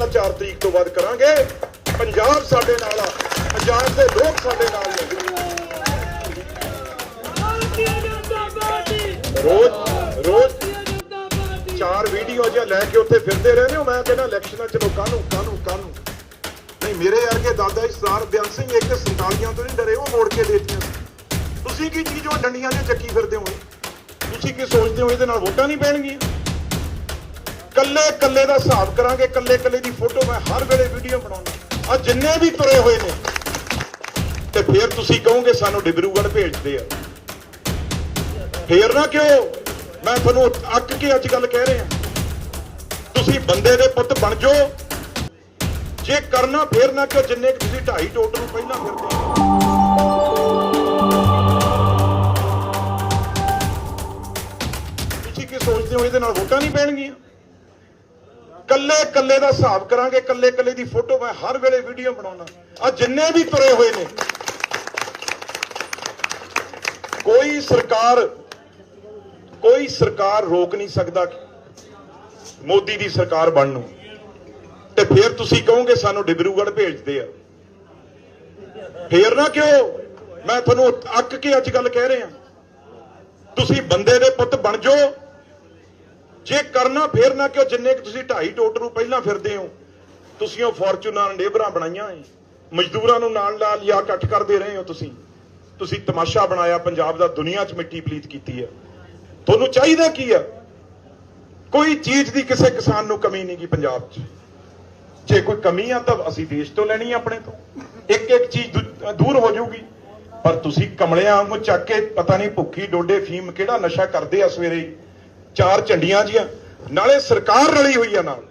ਫੈਸਲਾ 4 ਤਰੀਕ ਤੋਂ ਬਾਅਦ ਕਰਾਂਗੇ। ਪੰਜਾਬ ਸਾਡੇ ਨਾਲ ਆ। ਪੰਜਾਬ ਦੇ ਲੋਕ ਸਾਡੇ ਨਾਲ ਨੇ ਰੋਜ਼ ਰੋਜ਼ ਚਾਰ ਵੀਡੀਓ ਜਿਹਾ ਲੈ ਕੇ ਉੱਥੇ ਫਿਰਦੇ ਰਹਿੰਦੇ ਹੋ। ਮੈਂ ਕਹਿੰਦਾ ਇਲੈਕਸ਼ਨਾਂ ਚਲੋ ਕਾਹਨੂੰ ਕਾਹਨੂੰ ਕਾਹਨੂੰ ਨਹੀਂ ਮੇਰੇ ਵਰਗੇ ਦਾਦਾ ਜੀ ਸਰਦਾਰ ਬਿਆਨ ਸਿੰਘ ਇੱਕ 47 ਤੋਂ ਨਹੀਂ ਡਰੇ ਉਹ ਮੋੜ ਕੇ ਦੇਤੀਆਂ ਤੁਸੀਂ ਕੀ ਚੀਜ਼ ਉਹ ਡੰਡੀਆਂ 'ਚ ਚੱਕੀ ਫਿਰਦੇ ਹੋ? ਤੁਸੀਂ ਕੀ ਸੋਚਦੇ ਹੋ ਇਹਦੇ ਨਾਲ ਵੋਟਾਂ ਨਹੀਂ ਪੈਣਗੀਆਂ? ਕੱਲੇ ਕੱਲੇ ਦਾ ਹਿਸਾਬ ਕਰਾਂਗੇ ਕੱਲੇ ਕੱਲੇ ਦੀ ਫੋਟੋ ਮੈਂ ਹਰ ਵੇਲੇ ਵੀਡੀਓ ਬਣਾਉਣਾ ਆ ਜਿੰਨੇ ਵੀ ਤੁਰੇ ਹੋਏ ਨੇ, ਤੇ ਫਿਰ ਤੁਸੀਂ ਕਹੋਗੇ ਸਾਨੂੰ ਡਿਬਰੂਗੜ੍ਹ ਭੇਜਦੇ ਆ। ਫੇਰ ਨਾ ਕਿਉਂ? ਮੈਂ ਤੁਹਾਨੂੰ ਅੱਕ ਕੇ ਅੱਜ ਗੱਲ ਕਹਿ ਰਿਹਾ। ਤੁਸੀਂ ਬੰਦੇ ਦੇ ਪੁੱਤ ਬਣ ਜਾਓ। ਜੇ ਕਰਨਾ ਫੇਰ ਨਾ ਕਿਉਂ? ਜਿੰਨੇ ਤੁਸੀਂ ਢਾਈ ਟੋਟ ਨੂੰ ਪਹਿਲਾਂ ਫਿਰਦੇ ਤੁਸੀਂ ਕੀ ਸੋਚਦੇ ਹੋ ਇਹਦੇ ਨਾਲ ਵੋਟਾਂ ਨਹੀਂ ਪੈਣਗੀਆਂ? ਕੱਲੇ ਕੱਲੇ ਦਾ ਹਿਸਾਬ ਕਰਾਂਗੇ ਕੱਲੇ ਕੱਲੇ ਦੀ ਫੋਟੋ, ਮੈਂ ਹਰ ਵੇਲੇ ਵੀਡੀਓ ਬਣਾਉਣਾ ਆ ਜਿੰਨੇ ਵੀ ਤੁਰੇ ਹੋਏ ਨੇ, ਕੋਈ ਸਰਕਾਰ ਕੋਈ ਸਰਕਾਰ ਰੋਕ ਨਹੀਂ ਸਕਦਾ ਮੋਦੀ ਦੀ ਸਰਕਾਰ ਬਣ ਨੂੰ ਤੇ ਫਿਰ ਤੁਸੀਂ ਕਹੋਗੇ, ਸਾਨੂੰ ਡਿਬਰੂਗੜ੍ਹ ਭੇਜਦੇ ਆ। ਫੇਰ ਨਾ ਕਿਉਂ? ਮੈਂ ਤੁਹਾਨੂੰ ਅੱਕ ਕੇ ਅੱਜ ਗੱਲ ਕਹਿ ਰਿਹਾ। ਤੁਸੀਂ ਬੰਦੇ ਦੇ ਪੁੱਤ ਬਣ ਜਾਓ। ਜੇ ਕਰਨਾ ਫੇਰ ਨਾ ਕਿਉਂ? ਜਿੰਨੇ ਕੁ ਤੁਸੀਂ ਢਾਈ ਟੋਟ ਨੂੰ ਪਹਿਲਾਂ ਫਿਰਦੇ ਹੋ, ਤੁਸੀਂ ਉਹ ਫੋਰਚੂਨਰ ਲੇਬਰਾਂ ਬਣਾਈਆਂ ਏ ਮਜ਼ਦੂਰਾਂ ਨੂੰ ਨਾਲ ਨਾਲ ਲਿਆ ਇਕੱਠ ਕਰਦੇ ਰਹੇ ਹੋ ਤੁਸੀਂ। ਤੁਸੀਂ ਤਮਾਸ਼ਾ ਬਣਾਇਆ, ਪੰਜਾਬ ਦਾ ਦੁਨੀਆ 'ਚ ਮਿੱਟੀ ਪਲੀਤ ਕੀਤੀ ਹੈ। ਤੁਹਾਨੂੰ ਚਾਹੀਦਾ ਕੀ ਹੈ? ਕੋਈ ਚੀਜ਼ ਦੀ ਕਿਸੇ ਕਿਸਾਨ ਨੂੰ ਕਮੀ ਨਹੀਂ ਪੰਜਾਬ 'ਚ। ਜੇ ਕੋਈ ਕਮੀ ਆ ਤਾਂ ਅਸੀਂ ਦੇਸ਼ ਤੋਂ ਲੈਣੀ ਆਪਣੇ ਤੋਂ। ਇੱਕ ਇੱਕ ਚੀਜ਼ ਦੂਰ ਹੋ ਜਾਊਗੀ। ਪਰ ਤੁਸੀਂ ਕਮਲਿਆਂ ਵਾਂਗੂ ਚੱਕ ਕੇ ਪਤਾ ਨਹੀਂ ਭੁੱਖੀ ਡੋਡੇ ਫੀਮ ਕਿਹੜਾ ਨਸ਼ਾ ਕਰਦੇ ਆ ਸਵੇਰੇ। ਚਾਰ ਝੰਡੀਆਂ ਜੀਆਂ, ਨਾਲੇ ਸਰਕਾਰ ਰਲੀ ਹੋਈ ਆ ਨਾਲ।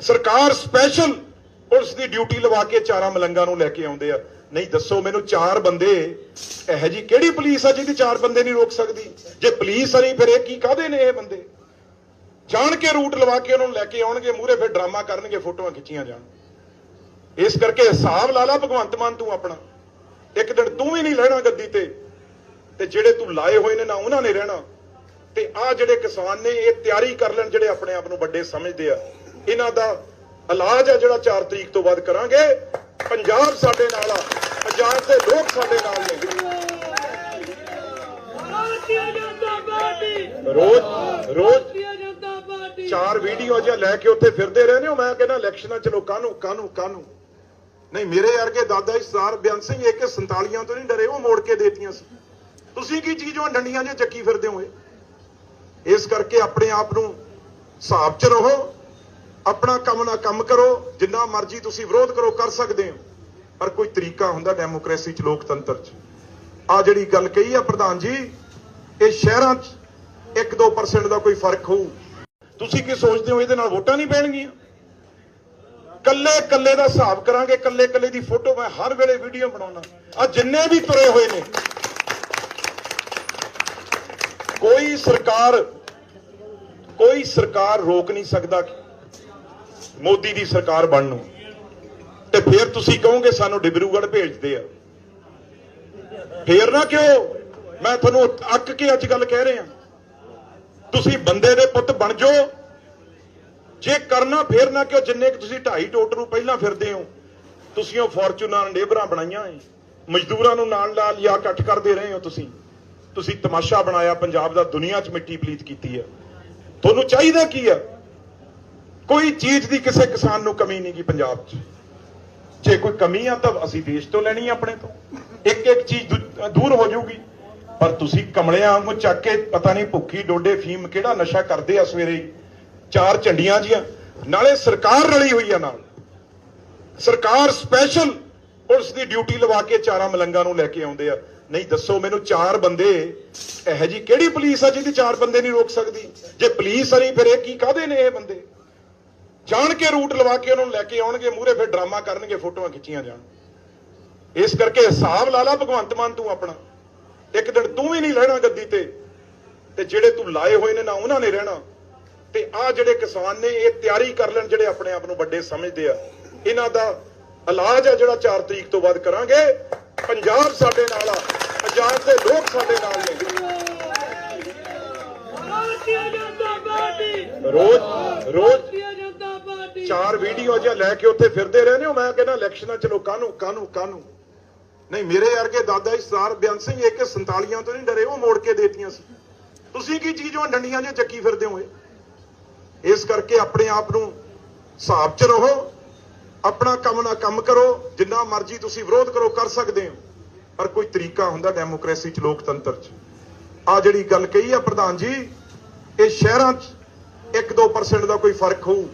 ਸਰਕਾਰ ਸਪੈਸ਼ਲ ਪੁਲਿਸ ਦੀ ਡਿਊਟੀ ਲਵਾ ਕੇ ਚਾਰਾਂ ਮਲੰਗਾਂ ਨੂੰ ਲੈ ਕੇ ਆਉਂਦੇ ਆ। ਨਹੀਂ, ਦੱਸੋ ਮੈਨੂੰ ਚਾਰ ਬੰਦੇ, ਇਹੋ ਜੀ ਕਿਹੜੀ ਪੁਲਿਸ ਆ ਜਿਹਦੀ ਚਾਰ ਬੰਦੇ ਨਹੀਂ ਰੋਕ ਸਕਦੀ? ਜੇ ਪੁਲਿਸ ਨਹੀਂ ਫਿਰ ਇਹ ਕੀ ਕਾਹਦੇ ਨੇ ਇਹ ਬੰਦੇ? ਜਾਣ ਕੇ ਰੂਟ ਲਵਾ ਕੇ ਉਹਨਾਂ ਨੂੰ ਲੈ ਕੇ ਆਉਣਗੇ, ਮੂਹਰੇ ਫਿਰ ਡਰਾਮਾ ਕਰਨਗੇ, ਫੋਟੋਆਂ ਖਿੱਚੀਆਂ ਜਾਣ। ਇਸ ਕਰਕੇ ਹਿਸਾਬ ਲਾ ਲਾ ਭਗਵੰਤ ਮਾਨ ਤੂੰ ਆਪਣਾ। ਇੱਕ ਦਿਨ ਤੂੰ ਵੀ ਨਹੀਂ ਲੈਣਾ ਗੱਦੀ ਤੇ ਤੇ ਜਿਹੜੇ ਤੂੰ ਲਾਏ ਹੋਏ ਨੇ ਨਾ ਉਹਨਾਂ ਨੇ ਰਹਿਣਾ। ਤੇ ਆ ਜਿਹੜੇ ਕਿਸਾਨ ਨੇ ਇਹ ਤਿਆਰੀ ਕਰ ਲੈਣ ਜਿਹੜੇ ਆਪਣੇ ਆਪ ਨੂੰ ਵੱਡੇ ਸਮਝਦੇ ਆ। ਇਹਨਾਂ ਦਾ ਇਲਾਜ ਆ ਜਿਹੜਾ 4 ਤਰੀਕ ਤੋਂ ਬਾਅਦ ਕਰਾਂਗੇ। ਪੰਜਾਬ ਸਾਡੇ ਨਾਲ ਆ ਪੰਜਾਬ ਦੇ ਲੋਕ ਸਾਡੇ ਨਾਲ ਨੇ। ਰੋਜ਼ ਰੋਜ਼ ਚਾਰ ਵੀਡੀਓ ਜਿਹਾ ਲੈ ਕੇ ਉੱਥੇ ਫਿਰਦੇ ਰਹਿੰਦੇ ਹੋ ਮੈਂ ਕਹਿੰਦਾ ਇਲੈਕਸ਼ਨਾਂ ਚਲੋ ਕਾਹਨੂੰ ਕਾਹਨੂੰ ਕਾਹਨੂੰ? ਨਹੀਂ ਮੇਰੇ ਵਰਗੇ ਦਾਦਾ ਜੀ ਸਰਦਾਰ ਬਿਆਨ ਸਿੰਘ ਇੱਕ 47 ਤੋਂ ਨਹੀਂ ਡਰੇ ਉਹ ਮੋੜ ਕੇ ਦੇਤੀਆਂ ਸੀ। ਤੁਸੀਂ ਕੀ ਚੀਜ਼ ਉਹ ਡੰਡੀਆਂ 'ਚ ਚੱਕੀ ਫਿਰਦੇ ਹੋ ਇਹ? ਇਸ ਕਰਕੇ ਆਪਣੇ ਆਪ ਨੂੰ ਹਿਸਾਬ 'ਚ ਰਹੋ, ਆਪਣਾ ਕੰਮ ਨਾ ਕੰਮ ਕਰੋ, ਜਿੰਨਾ ਮਰਜ਼ੀ ਤੁਸੀਂ ਵਿਰੋਧ ਕਰੋ, ਕਰ ਸਕਦੇ ਹੋ। ਪਰ ਕੋਈ ਤਰੀਕਾ ਹੁੰਦਾ ਡੈਮੋਕ੍ਰੇਸੀ 'ਚ, ਲੋਕਤੰਤਰ 'ਚ। ਆ ਜਿਹੜੀ ਗੱਲ ਕਹੀ ਆ ਪ੍ਰਧਾਨ ਜੀ, ਇਹ ਸ਼ਹਿਰਾਂ 'ਚ 1-2% ਦਾ ਕੋਈ ਫ਼ਰਕ ਹੋਊ। ਤੁਸੀਂ ਕੀ ਸੋਚਦੇ ਹੋ ਇਹਦੇ ਨਾਲ ਵੋਟਾਂ ਨਹੀਂ ਪੈਣਗੀਆਂ? ਕੱਲੇ ਕੱਲੇ ਦਾ ਹਿਸਾਬ ਕਰਾਂਗੇ, ਕੱਲੇ ਕੱਲੇ ਦੀ ਫੋਟੋ, ਮੈਂ ਹਰ ਵੇਲੇ ਵੀਡੀਓ ਬਣਾਉਣਾ ਆ ਜਿੰਨੇ ਵੀ ਤੁਰੇ ਹੋਏ ਨੇ, ਕੋਈ ਸਰਕਾਰ ਕੋਈ ਸਰਕਾਰ ਰੋਕ ਨਹੀਂ ਸਕਦਾ ਮੋਦੀ ਦੀ ਸਰਕਾਰ ਬਣਨ। ਨੂੰ ਤੇ ਫਿਰ ਤੁਸੀਂ ਕਹੋਗੇ ਸਾਨੂੰ ਡਿਬਰੂਗੜ੍ਹ ਭੇਜਦੇ ਆ। ਫੇਰ ਨਾ ਕਿਉਂ? ਮੈਂ ਤੁਹਾਨੂੰ ਅੱਕ ਕੇ ਅੱਜ ਗੱਲ ਕਹਿ ਰਿਹਾ। ਤੁਸੀਂ ਬੰਦੇ ਦੇ ਪੁੱਤ ਬਣ ਜਾਓ। ਜੇ ਕਰਨਾ ਫੇਰ ਨਾ ਕਿਉਂ? ਜਿੰਨੇ ਕੁ ਤੁਸੀਂ ਢਾਈ ਟੋਟ ਨੂੰ ਪਹਿਲਾਂ ਫਿਰਦੇ ਹੋ, ਤੁਸੀਂ ਉਹ ਫੋਰਚੂਨਰ ਲੇਬਰਾਂ ਬਣਾਈਆਂ ਏ ਮਜ਼ਦੂਰਾਂ ਨੂੰ ਨਾਲ ਨਾਲ ਲਿਆ ਇਕੱਠ ਕਰਦੇ ਰਹੇ ਹੋ ਤੁਸੀਂ। ਤੁਸੀਂ ਤਮਾਸ਼ਾ ਬਣਾਇਆ, ਪੰਜਾਬ ਦਾ ਦੁਨੀਆ 'ਚ ਮਿੱਟੀ ਪਲੀਤ ਕੀਤੀ ਹੈ ਤੁਹਾਨੂੰ ਚਾਹੀਦਾ ਕੀ ਆ? ਕੋਈ ਚੀਜ਼ ਦੀ ਕਿਸੇ ਕਿਸਾਨ ਨੂੰ ਕਮੀ ਨਹੀਂ ਗੀ ਪੰਜਾਬ 'ਚ। ਜੇ ਕੋਈ ਕਮੀ ਆ ਤਾਂ ਅਸੀਂ ਦੇਸ਼ ਤੋਂ ਲੈਣੀ ਆ ਆਪਣੇ ਤੋਂ। ਇੱਕ ਇੱਕ ਚੀਜ਼ ਦੂਰ ਹੋ ਜਾਊਗੀ। ਪਰ ਤੁਸੀਂ ਕਮਲਿਆਂ ਵਾਂਗੂ ਚੱਕ ਕੇ ਪਤਾ ਨਹੀਂ ਭੁੱਖੀ ਡੋਡੇ ਫੀਮ ਕਿਹੜਾ ਨਸ਼ਾ ਕਰਦੇ ਆ ਸਵੇਰੇ ਚਾਰ ਝੰਡੀਆਂ ਜੀਆਂ। ਨਾਲੇ ਸਰਕਾਰ ਰਲੀ ਹੋਈ ਆ ਨਾਲ। ਸਰਕਾਰ ਸਪੈਸ਼ਲ ਪੁਲਿਸ ਦੀ ਡਿਊਟੀ ਲਵਾ ਕੇ ਚਾਰਾਂ ਮਲੰਗਾਂ ਨੂੰ ਲੈ ਕੇ ਆਉਂਦੇ ਆ। ਨਹੀਂ, ਦੱਸੋ ਮੈਨੂੰ ਚਾਰ ਬੰਦੇ, ਇਹੋ ਜੀ ਕਿਹੜੀ ਪੁਲਿਸ ਆ ਜਿਹਦੀ ਚਾਰ ਬੰਦੇ ਨਹੀਂ ਰੋਕ ਸਕਦੀ? ਜੇ ਪੁਲਿਸ ਨਹੀਂ ਫਿਰ ਇਹ ਕੀ ਕਾਹਦੇ ਨੇ ਇਹ ਬੰਦੇ? ਜਾਣ ਕੇ ਰੂਟ ਲਵਾ ਕੇ ਉਹਨਾਂ ਨੂੰ ਲੈ ਕੇ ਆਉਣਗੇ, ਮੂਹਰੇ ਫਿਰ ਡਰਾਮਾ ਕਰਨਗੇ, ਫੋਟੋਆਂ ਖਿੱਚੀਆਂ ਜਾਣ। ਇਸ ਕਰਕੇ ਹਿਸਾਬ ਲਾ ਲਾ ਭਗਵੰਤ ਮਾਨ, ਤੂੰ ਆਪਣਾ। ਇੱਕ ਦਿਨ ਤੂੰ ਵੀ ਨਹੀਂ ਰਹਿਣਾ ਗੱਦੀ ਤੇ। ਤੇ ਜਿਹੜੇ ਤੂੰ ਲਾਏ ਹੋਏ ਨੇ, ਨਾ ਉਹਨਾਂ ਨੇ ਰਹਿਣਾ। ਤੇ ਆ ਜਿਹੜੇ ਕਿਸਾਨ ਨੇ, ਇਹ ਤਿਆਰੀ ਕਰ ਲੈਣ ਜਿਹੜੇ ਆਪਣੇ ਆਪ ਨੂੰ ਵੱਡੇ ਸਮਝਦੇ ਆ। ਇਹਨਾਂ ਦਾ ਇਲਾਜ ਆ ਜਿਹੜਾ 4 ਤਰੀਕ ਤੋਂ ਬਾਅਦ ਕਰਾਂਗੇ। ਪੰਜਾਬ ਸਾਡੇ ਨਾਲ ਆ। ਪੰਜਾਬ ਦੇ ਲੋਕ ਸਾਡੇ ਨਾਲ ਨੇ। ਰੋਜ਼ ਰੋਜ਼ ਚਾਰ ਵੀਡੀਓ ਜਿਹਾ ਲੈ ਕੇ ਉੱਥੇ ਫਿਰਦੇ ਰਹੇ ਨੇ ਮੈਂ ਕਹਿੰਦਾ ਇਲੈਕਸ਼ਨਾਂ ਚਲੋ ਕਾਹਨੂੰ ਕਾਹਨੂੰ ਕਾਹਨੂੰ? ਨਹੀਂ, ਮੇਰੇ ਵਰਗੇ ਦਾਦਾ ਜੀ ਸਰਦਾਰ ਬਿਆਨ ਸਿੰਘ ਇੱਕ 47 ਤੋਂ ਨਹੀਂ ਡਰੇ, ਉਹ ਮੋੜ ਕੇ ਦੇਤੀਆਂ ਸੀ। ਤੁਸੀਂ ਕੀ ਚੀਜ਼ ਉਹ ਡੰਡੀਆਂ ਜਿਹਾ ਚੱਕੀ ਫਿਰਦੇ ਹੋ ਇਸ ਕਰਕੇ ਆਪਣੇ ਆਪ ਨੂੰ ਹਿਸਾਬ 'ਚ ਰਹੋ, ਆਪਣਾ ਕੰਮ ਨਾ ਕੰਮ ਕਰੋ, ਜਿੰਨਾ ਮਰਜ਼ੀ ਤੁਸੀਂ ਵਿਰੋਧ ਕਰੋ, ਕਰ ਸਕਦੇ ਹੋ। ਪਰ ਕੋਈ ਤਰੀਕਾ ਹੁੰਦਾ ਡੈਮੋਕ੍ਰੇਸੀ 'ਚ, ਲੋਕਤੰਤਰ 'ਚ। ਆ ਜਿਹੜੀ ਗੱਲ ਕਹੀ ਆ ਪ੍ਰਧਾਨ ਜੀ, ਇਹ ਸ਼ਹਿਰਾਂ 'ਚ 1-2% ਦਾ ਕੋਈ ਫ਼ਰਕ ਹੋਊ।